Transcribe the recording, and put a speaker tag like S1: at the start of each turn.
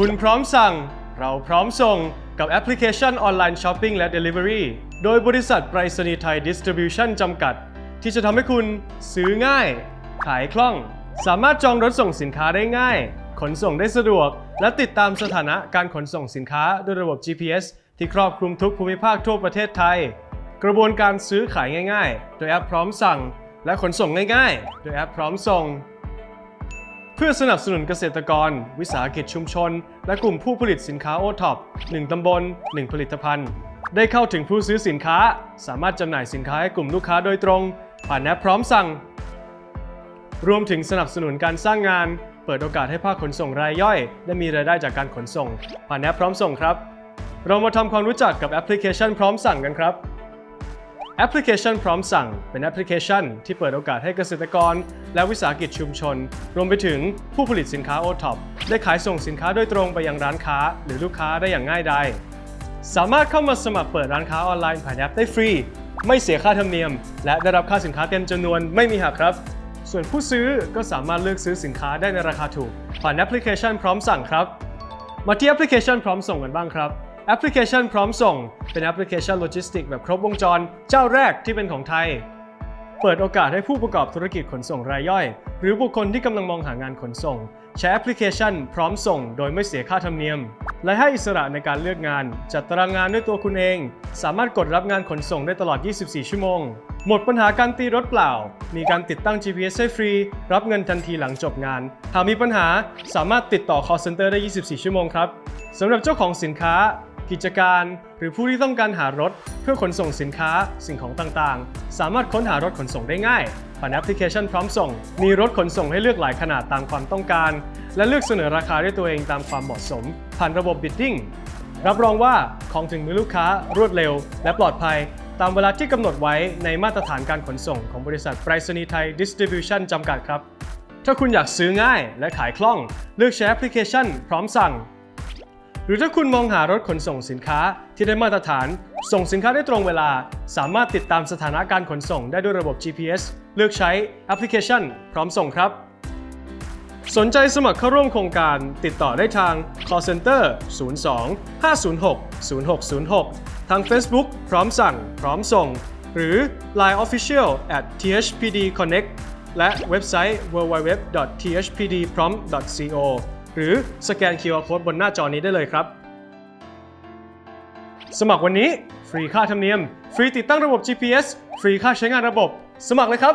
S1: คุณพร้อมสั่ง เราพร้อมส่งกับแอปพลิเคชันออนไลน์ช้อปปิ้งและ Delivery โดยบริษัทไปรษณีย์ไทย Distribution จำกัด ที่จะทำให้คุณซื้อง่าย ขายคล่อง สามารถจองรถส่งสินค้าได้ง่าย ขนส่งได้สะดวก และติดตามสถานะการขนส่งสินค้าด้วยระบบ GPS ที่ครอบคลุมทุกภูมิภาคทั่วประเทศไทย กระบวนการซื้อขายง่าย ๆ โดยแอปพร้อมสั่ง และขนส่งง่าย ๆ โดยแอปพร้อมส่ง เพื่อสนับสนุนเกษตรกร วิสาหกิจชุมชน และกลุ่มผู้ผลิตสินค้าโอท็อป1ตำบล 1 ผลิตภัณฑ์ ได้เข้าถึงผู้ซื้อสินค้า สามารถจำหน่ายสินค้าให้กลุ่มลูกค้าโดยตรง ผ่านแอปพร้อมสั่ง รวมถึงสนับสนุนการสร้างงาน เปิดโอกาสให้ภาคขนส่งรายย่อยได้มีรายได้จากการขนส่ง ผ่านแอปพร้อมส่งครับ เรามาทำความรู้จักกับแอปพลิเคชันพร้อมสั่งกันครับ แอปพลิเคชันพร้อมสั่งเป็นแอปพลิเคชันที่เปิดโอกาสให้เกษตรกร และวิสาหกิจชุมชน รวมไปถึงผู้ผลิตสินค้าโอท็อปได้ขายส่งสินค้าโดยตรงไปยังร้านค้า หรือลูกค้าได้อย่างง่ายดายสามารถเข้ามาสมัครเปิดร้านค้าออนไลน์ผ่านแอปได้ฟรี ไม่เสียค่าธรรมเนียม และได้รับค่าสินค้าเต็มจำนวนไม่มีหักครับ ส่วนผู้ซื้อก็สามารถเลือกซื้อสินค้าได้ในราคาถูกผ่านแอปพลิเคชันพร้อมสั่งครับ มาที่แอปพลิเคชันพร้อมส่งกันบ้างครับ แอปพลิเคชันพร้อมส่ง เป็นแอปพลิเคชันโลจิสติกแบบครบวงจร เจ้าแรกที่เป็นของไทย เปิดโอกาสให้ผู้ประกอบธุรกิจขนส่งรายย่อย หรือบุคคลที่กำลังมองหางานขนส่ง ใช้แอปพลิเคชันพร้อมส่ง โดยไม่เสียค่าธรรมเนียม และให้อิสระในการเลือกงาน จัดตารางงานด้วยตัวคุณเอง สามารถกดรับงานขนส่งได้ตลอด 24 ชั่วโมง หมดปัญหาการตีรถเปล่า มีการติดตั้ง GPS ให้ฟรี รับเงินทันทีหลังจบงาน หากมีปัญหาสามารถติดต่อ call center ได้ 24 ชั่วโมงครับสำหรับเจ้าของสินค้า กิจการ หรือผู้ที่ต้องการหารถ เพื่อขนส่งสินค้าสิ่งของต่างๆ สามารถค้นหารถขนส่งได้ง่าย ผ่านแอปพลิเคชันพร้อมส่ง มีรถขนส่งให้เลือกหลายขนาดตามความต้องการ และเลือกเสนอราคาด้วยตัวเองตามความเหมาะสม ผ่านระบบ bidding รับรองว่าของถึงมือลูกค้ารวดเร็ว และปลอดภัย ตามเวลาที่กำหนดไว้ในมาตรฐานการขนส่งของบริษัทไปรษณีย์ไทย Distribution จำกัดครับถ้าคุณอยากซื้อง่ายและขายคล่อง เลือกใช้แอปพลิเคชัน พร้อมสั่ง หรือถ้าคุณมองหารถขนส่งสินค้าที่ได้มาตรฐาน ส่งสินค้าได้ตรงเวลา สามารถติดตามสถานะการขนส่งได้ด้วยระบบ GPS เลือกใช้แอปพลิเคชัน พร้อมส่งครับ สนใจสมัครเข้าร่วมโครงการ ติดต่อได้ทาง call center 02 506 0606 ทาง Facebook พร้อมสั่ง พร้อมส่ง หรือ Line Official at thpd connect และเว็บไซต์ www.thpdprompt.co หรือสแกน QR Code บนหน้าจอนี้ได้เลยครับ สมัครวันนี้ ฟรีค่าธรรมเนียม ฟรีติดตั้งระบบ GPS ฟรีค่าใช้งานระบบ สมัครเลยครับ